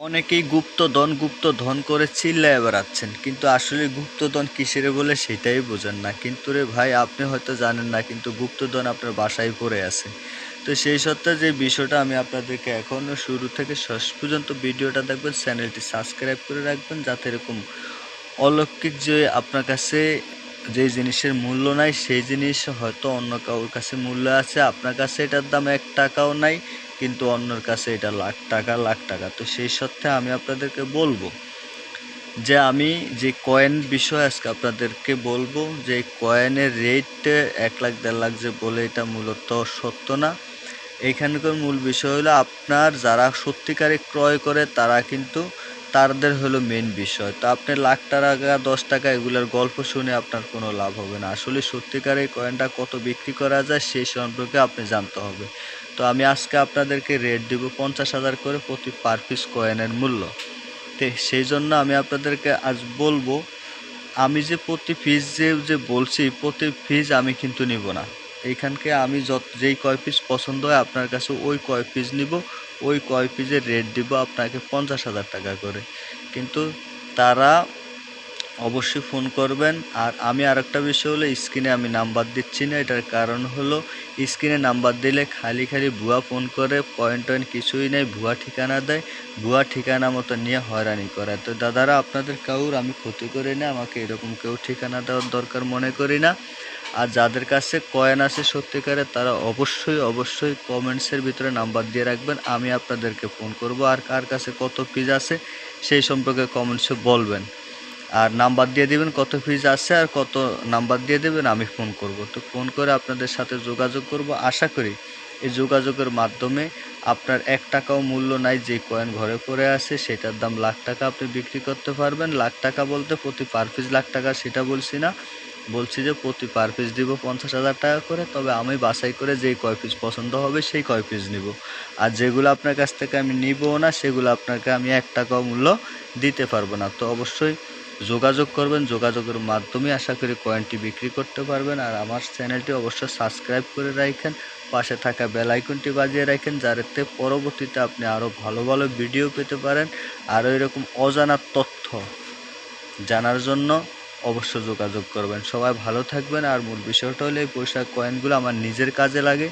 অনেকেই গুপ্তধন গুপ্তধন করে চিল্লায় বেড়াচ্ছেন, কিন্তু আসলে গুপ্তধন কিসের বলে সেটাই বোঝেন না। কিন্তু রে ভাই, আপনি হয়তো জানেন না, কিন্তু গুপ্তধন আপনার বাসায় পড়ে আছে। তো সেই সত্ত্বে যে বিষয়টা আমি আপনাদেরকে এখনও শুরু থেকে শেষ পর্যন্ত ভিডিওটা দেখবেন, চ্যানেলটি সাবস্ক্রাইব করে রাখবেন, যাতে এরকম অলৌকিক যে আপনার কাছে যে জিনিসের মূল্য নাই, সেই জিনিস হয়তো অন্য কারোর কাছে মূল্য আছে, আপনার কাছে এটার দাম এক টাকাও নাই কিন্তু অন্যর কাছে এটা লাখ টাকা লাখ টাকা। তো সেই সত্ত্বে আমি আপনাদেরকে বলব যে আমি যে কয়েন বিষয় আজকে আপনাদেরকে বলব, যে কয়েনের রেট এক লাখ, দেড় লাখ যে বলে এটা মূলত সত্য না। এখানকার মূল বিষয় হলো আপনার যারা সত্যিকারে ক্রয় করে তারা কিন্তু তাদের হলো মেন বিষয়। তো আপনি লাখ টাকা, দশ টাকা এগুলোর গল্প শুনে আপনার কোনো লাভ হবে না। আসলে সত্যিকার কয়েনটা কত বিক্রি করা যায় সেই সম্পর্কে আপনি জানতে হবে। তো আমি আজকে আপনাদেরকে রেট দেব পঞ্চাশ হাজার করে প্রতি পার পিস কয়েনের মূল্য। তো সেই জন্য আমি আপনাদেরকে আজ বলব, আমি যে প্রতি পিস যে যে বলছি, প্রতি পিস আমি কিন্তু নিব না। এইখানকে আমি যত, যেই কয় পিস পছন্দ হয় আপনার কাছে ওই কয় পিস নিব, ওই কয় পিসের রেট দিব আপনাকে পঞ্চাশ হাজার টাকা করে। কিন্তু তারা অবশ্যই ফোন করবেন। আর আমি আরেকটা বিষয় হলো, স্ক্রিনে আমি নাম্বার দিচ্ছি না। এটার কারণ হলো, স্ক্রিনে নাম্বার দিলে খালি খালি ভুয়া ফোন করে পয়েন্ট টয়েন্ট কিছুই নেই, ভুয়া ঠিকানা দেয়। ভুয়া ঠিকানা মতো নিয়ে হয়রানি করে। তো দাদারা, আপনাদের কাউর আমি ক্ষতি করি না, আমাকে এরকম কেউ ঠিকানা দেওয়ার দরকার মনে করি না। আর যাদের কাছে কয়েন আছে সত্যিকারে, তারা অবশ্যই অবশ্যই কমেন্টসের ভিতরে নাম্বার দিয়ে রাখবেন। আমি আপনাদেরকে ফোন করব। আর কার কাছে কত পিস আছে, সেই সম্পর্কে কমেন্টসে বলবেন। আর নাম্বার দিয়ে দেবেন কত ফিজ আছে আর কত নাম্বার দিয়ে দেবেন, আমি ফোন করব। তো ফোন করে আপনাদের সাথে যোগাযোগ করব। আশা করি এই যোগাযোগের মাধ্যমে আপনার এক টাকাও মূল্য নাই, যে কয়েন ঘরে পড়ে আছে সেটার দাম লাখ টাকা আপনি বিক্রি করতে পারবেন। লাখ টাকা বলতে প্রতি পার পিস লাখ টাকা, সেটা বলছি না। বলছি যে প্রতি পার পিস দিব পঞ্চাশ হাজার টাকা করে, তবে আমি বাছাই করে যেই কয় পিস পছন্দ হবে সেই কয় পিস নিব। আর যেগুলো আপনার কাছ থেকে আমি নিবও না, সেগুলো আপনাকে আমি এক টাকাও মূল্য দিতে পারব না। তো অবশ্যই যোগাযোগ করবেন, যোগাযোগের মাধ্যমে আশা করি কয়েনটি বিক্রি করতে পারবেন। আর আমার চ্যানেলটি অবশ্যই সাবস্ক্রাইব করে রাখেন, পাশে থাকা বেল আইকনটি বাজিয়ে রাখেন, যাতে পরবর্তীতে আপনি আরও ভালো ভালো ভিডিও পেতে পারেন। আরও এরকম অজানা তথ্য জানার জন্য অবশ্য যোগাযোগ করবেন। সবাই ভালো থাকবেন। আর মূল বিষয়টা হলে, এই পয়সা কয়েনগুলো আমার নিজের কাজে লাগে।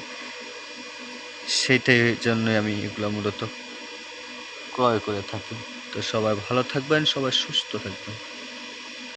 সেইটাই জন্যই আমি এগুলো মূলত ক্রয় করে থাকি। তো সবাই ভালো থাকবেন, সবাই সুস্থ থাকবেন।